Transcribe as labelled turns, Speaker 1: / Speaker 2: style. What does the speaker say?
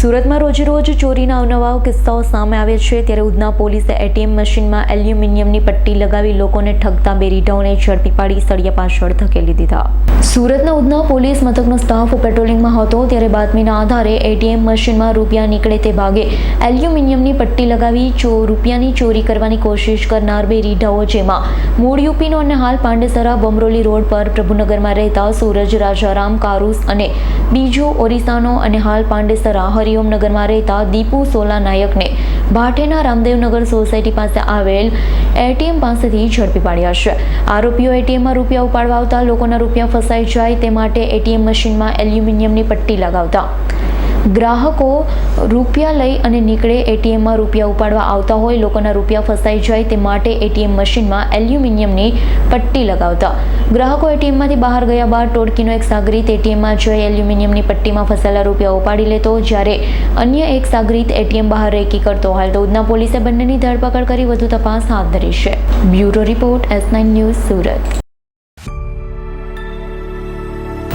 Speaker 1: સુરતમાં રોજેરોજ ચોરીના અવનવા કિસ્સાઓ સામે આવે છે. ત્યારે ઉધના પોલીસે એટીએમ મશીનમાં એલ્યુમિનિયમની પટ્ટી લગાવી લોકોને ઠગતા બે રીઢાઓને ઝડપી પાડી સળિયા પાછળ ધકેલી દીધા. સુરતના ઉધના પોલીસ મથકનો સ્ટાફ પેટ્રોલિંગમાં હતો. ત્યારે બાતમીના આધારે એટીએમ મશીનમાં રૂપિયા નીકળે તે ભાગે એલ્યુમિનિયમની પટ્ટી લગાવી ચો, રૂપિયાની ચોરી કરવાની કોશિશ કરનાર બે રીઢાઓ જેમાં મૂળ યુપીનો અને હાલ પાંડેસરા બમરોલી રોડ પર પ્રભુનગરમાં રહેતા સૂરજ, રાજારામ, કારુસ અને બીજો ઓરિસ્સાનો અને હાલ પાંડેસરા હરિઓમનગરમાં રહેતા દીપુ સોલા નાયકને ભાટેના રામદેવનગર સોસાયટી પાસે આવેલ એટીએમ પાસેથી ઝડપી પાડ્યા છે. આરોપીઓ એટીએમમાં રૂપિયા ઉપાડવા આવતા લોકોના રૂપિયા ફસાઈ જાય તે માટે એટીએમ મશીનમાં એલ્યુમિનિયમની પટ્ટી લગાવતા ગ્રાહકો રૂપિયા લઈ અને નીકળે એટીએમમાં રૂપિયા ઉપાડવા આવતા હોય, લોકોના રૂપિયા ફસાઈ જાય તે માટે એટીએમ મશીનમાં એલ્યુમિનિયમની પટ્ટી લગાવતા. ગ્રાહકો એટીએમમાંથી બહાર ગયા બાદ ટોળકીનો એક સાગરીત એટીએમમાં જઈ એલ્યુમિનિયમની પટ્ટીમાં ફસાયેલા રૂપિયા ઉપાડી લેતો, જ્યારે અન્ય એક સાગરીત એટીએમ બહાર રેકી કરતો. હાલ ઉધના પોલીસે બંનેની ધરપકડ કરી વધુ તપાસ હાથ ધરી છે. Bureau report S nine news Surat.